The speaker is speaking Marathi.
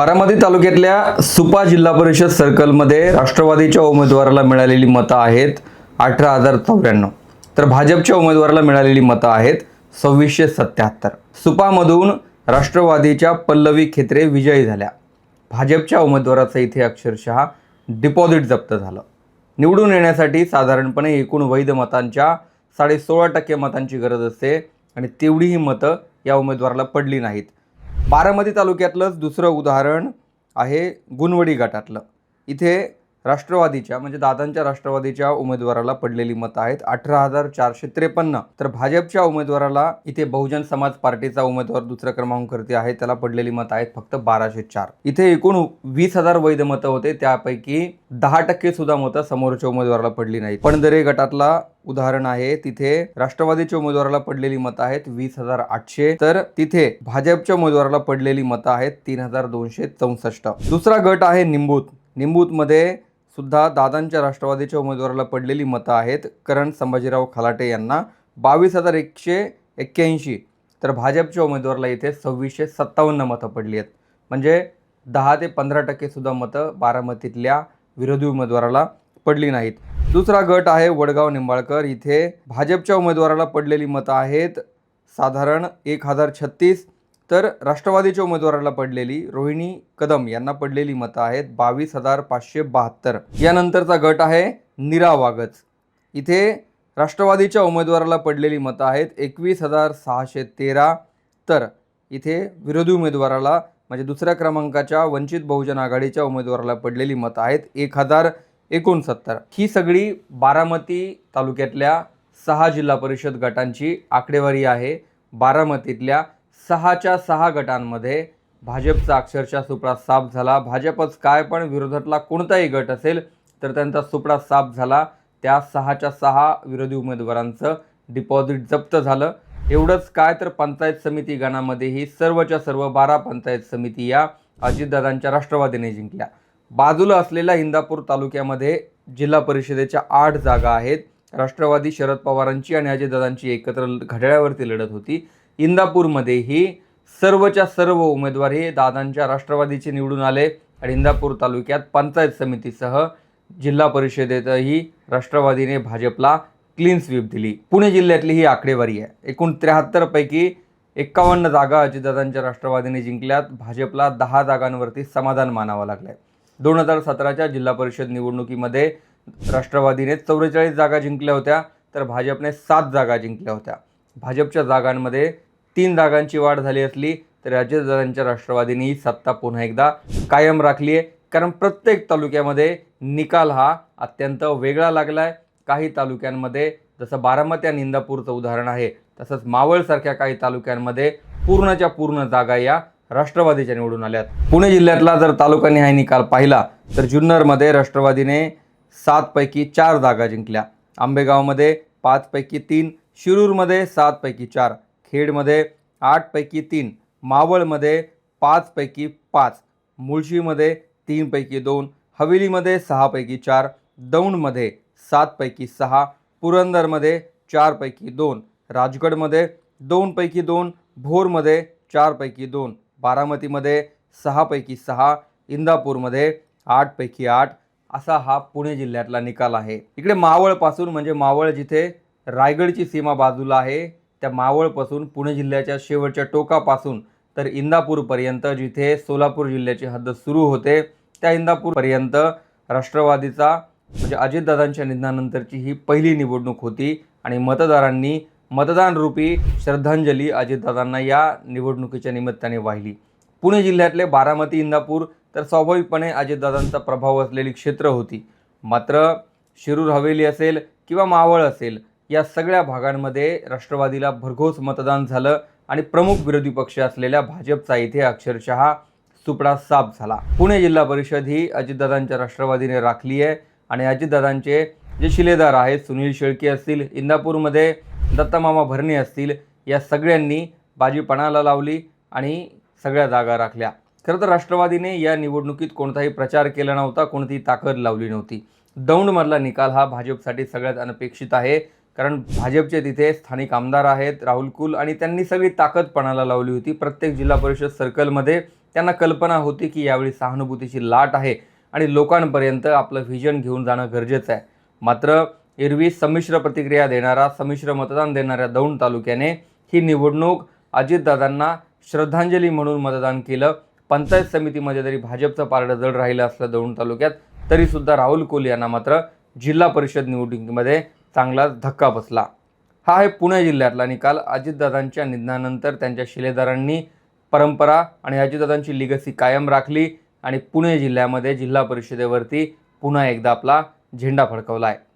बारामती तालुक्यातल्या सुपा जिल्हा परिषद सर्कलमध्ये राष्ट्रवादीच्या उमेदवाराला मिळालेली मतं आहेत अठरा हजार चौऱ्याण्णव. तर भाजपच्या उमेदवाराला मिळालेली मतं आहेत सव्वीसशे सत्याहत्तर. सुपामधून राष्ट्रवादीच्या पल्लवी खेत्रे विजयी झाल्या. भाजपच्या उमेदवाराचं इथे अक्षरशः डिपॉझिट जप्त झालं. निवडून येण्यासाठी साधारणपणे एकूण वैध मतांच्या साडे सोळा टक्के मतांची गरज असते आणि तेवढीही मतं या उमेदवाराला पडली नाहीत. बारामती तालुक्यातलंच दुसरं उदाहरण आहे गुणवडी गटातलं इथे राष्ट्रवादीच्या म्हणजे दादांच्या राष्ट्रवादीच्या उमेदवाराला पडलेली मतं आहेत. अठरा हजार चारशे त्रेपन्न. तर भाजपच्या उमेदवाराला इथे बहुजन समाज पार्टीचा उमेदवार दुसऱ्या क्रमांकावरती आहे त्याला पडलेली मतं आहेत फक्त बाराशे चार. इथे एकूण वीस हजार वैध मतं होते त्यापैकी दहा टक्के सुद्धा मतं समोरच्या उमेदवाराला पडली नाहीत. पणदरे गटातला उदाहरण आहे तिथे राष्ट्रवादीच्या उमेदवाराला पडलेली मतं आहेत वीस हजार आठशे. तर तिथे भाजपच्या उमेदवाराला पडलेली मतं आहेत तीन हजार दोनशे चौसष्ट. दुसरा गट आहे निंबूत. निंबूतमध्ये सुद्धा दादांच्या राष्ट्रवादीच्या उमेदवाराला पडलेली मतं आहेत. करण संभाजीराव खलाटे यांना बावीस हजार एकशे एक्क्याऐंशी तर भाजपच्या उमेदवाराला इथे सव्वीसशे सत्तावन्न मतं पडली आहेत. म्हणजे दहा ते पंधरा टक्केसुद्धा मतं बारामतीतल्या विरोधी उमेदवाराला पडली नाहीत. दुसरा गट आहे वडगाव निंबाळकर. इथे भाजपच्या उमेदवाराला पडलेली मतं आहेत साधारण एक हजार छत्तीस तर राष्ट्रवादीच्या उमेदवाराला पडलेली रोहिणी कदम यांना पडलेली मतं आहेत बावीस हजार पाचशे बहात्तर. यानंतरचा गट आहे निरावागच. इथे राष्ट्रवादीच्या उमेदवाराला पडलेली मतं आहेत एकवीस हजार सहाशे तेरा. तर इथे विरोधी उमेदवाराला म्हणजे दुसऱ्या क्रमांकाच्या वंचित बहुजन आघाडीच्या उमेदवाराला पडलेली मतं आहेत एक हजार एकोणसत्तर. ही सगळी बारामती तालुक्यातल्या सहा जिल्हा परिषद गटांची आकडेवारी आहे. बारामतीतल्या सहाच्या सहा गटांमध्ये भाजपचा अक्षरशः सुपडा साफ झाला. भाजपच काय पण विरोधातला कोणताही गट असेल तर त्यांचा सुपडा साफ झाला. त्या सहाच्या सहा विरोधी उमेदवारांचं डिपॉझिट जप्त झालं. एवढंच काय तर पंचायत समिती गणामध्येही सर्वच्या सर्व बारा पंचायत समिती या अजितदादांच्या राष्ट्रवादीने जिंकल्या. बाजूला असलेल्या इंदापूर तालुक्यामध्ये जिल्हा परिषदेच्या आठ जागा आहेत. राष्ट्रवादी शरद पवारांची आणि अजितदादांची एकत्र घड्याळावरती लढत होती. इंदापूरमध्येही सर्वच्या सर्व उमेदवार हे दादांच्या राष्ट्रवादीचे निवडून आले आणि इंदापूर तालुक्यात पंचायत समितीसह जिल्हा परिषदेतही राष्ट्रवादीने भाजपला क्लीन स्वीप दिली. पुणे जिल्ह्यातली ही आकडेवारी आहे. एकूण त्र्याहत्तरपैकी एक्कावन्न जागा अजितदादांच्या राष्ट्रवादीने जिंकल्यात. भाजपला दहा जागांवरती समाधान मानावं लागलंय. दोन हजार सतराच्या जिल्हा परिषद निवडणुकीमध्ये राष्ट्रवादीने चौवेचाळीस जागा जिंकल्या होत्या तर भाजपने सात जागा जिंकल्या होत्या. भाजपच्या जागांमध्ये तीन जागांची वाढ झाली असली तरी अजितदादांच्या राष्ट्रवादीने ही सत्ता पुन्हा एकदा कायम राखली आहे. कारण प्रत्येक तालुक्यामध्ये निकाल हा अत्यंत वेगळा लागला आहे काही तालुक्यांमध्ये जसं बारामती आणि इंदापूरचं उदाहरण आहे तसंच मावळसारख्या काही तालुक्यांमध्ये पूर्णच्या पूर्ण जागा या राष्ट्रवादीच्या निवडून आल्यात. पुणे जिल्ह्यातला जर तालुकानिहाय निकाल पाहिला तर जुन्नरमध्ये राष्ट्रवादीने सातपैकी चार जागा जिंकल्या. आंबेगावमध्ये पाचपैकी तीन शिरूरमध्ये सातपैकी चार. खेडमध्ये आठपैकी तीन मावळमध्ये पाचपैकी पाच मुळशीमध्ये तीनपैकी दोन हवेलीमध्ये सहापैकी चार दौंडमध्ये सातपैकी सहा पुरंदरमध्ये चारपैकी दोन राजगडमध्ये दोनपैकी दोन भोरमध्ये चारपैकी दोन बारामतीमध्ये सहापैकी सहा इंदापूरमध्ये आठपैकी आठ. असा हा पुणे जिल्ह्यातला निकाल आहे. इकडे मावळपासून म्हणजे मावळ जिथे रायगडची सीमा बाजूला आहे त्या मावळपासून पुणे जिल्ह्याच्या शेवटच्या टोकापासून तर इंदापूरपर्यंत जिथे सोलापूर जिल्ह्याची हद्द सुरू होते त्या इंदापूरपर्यंत राष्ट्रवादीचा म्हणजे अजितदादांच्या निधनानंतरची ही पहिली निवडणूक होती आणि मतदारांनी मतदान रूपी श्रद्धांजली अजितदादांना या निवडणुकीच्या निमित्ताने वाहिली. पुणे जिल्ह्यातले बारामती इंदापूर तर स्वाभाविकपणे अजितदादांचा प्रभाव असलेली क्षेत्र होती. मात्र शिरूर हवेली असेल किंवा मावळ असेल या सगळ्या भागांमध्ये राष्ट्रवादीला भरघोस मतदान झालं आणि प्रमुख विरोधी पक्ष असलेल्या भाजपचा इथे अक्षरशः सुपडा साफ झाला. पुणे जिल्हा परिषद ही अजितदादांच्या राष्ट्रवादीने राखली आहे आणि अजितदादांचे जे शिलेदार आहेत सुनील शेळके असतील इंदापूरमध्ये दत्तमामा भरणे असतील या सगळ्यांनी बाजी पणाला लावली आणि सगळ्या जागा राखल्या. खरं तर राष्ट्रवादीने या निवडणुकीत कोणताही प्रचार केला नव्हता कोणतीही ताकद लावली नव्हती. दौंडमधला निकाल हा भाजपसाठी सगळ्यात अनपेक्षित आहे. कारण भाजपचे तिथे स्थानिक आमदार आहेत राहुल कुल आणि त्यांनी सगळी ताकद पणाला लावली होती. प्रत्येक जिल्हा परिषद सर्कलमध्ये त्यांना कल्पना होती की यावेळी सहानुभूतीची लाट आहे आणि लोकांपर्यंत आपलं व्हिजन घेऊन जाणं गरजेचं आहे. मात्र एरवी संमिश्र प्रतिक्रिया देणारा संमिश्र मतदान देणाऱ्या दौंड तालुक्याने ही निवडणूक अजितदादांना श्रद्धांजली म्हणून मतदान केलं. पंचायत समितीमध्ये जरी भाजपचं पारडं जड राहिलं असलं दौंड तालुक्यात तरीसुद्धा राहुल कोल यांना मात्र जिल्हा परिषद निवडणुकीमध्ये चांगलाच धक्का बसला. हा आहे पुणे जिल्ह्यातला निकाल. अजितदादांच्या निधनानंतर त्यांच्या शिलेदारांनी परंपरा आणि अजितदादांची लिगसी कायम राखली आणि पुणे जिल्ह्यामध्ये जिल्हा परिषदेवरती पुन्हा एकदा आपला झेंडा फडकवला आहे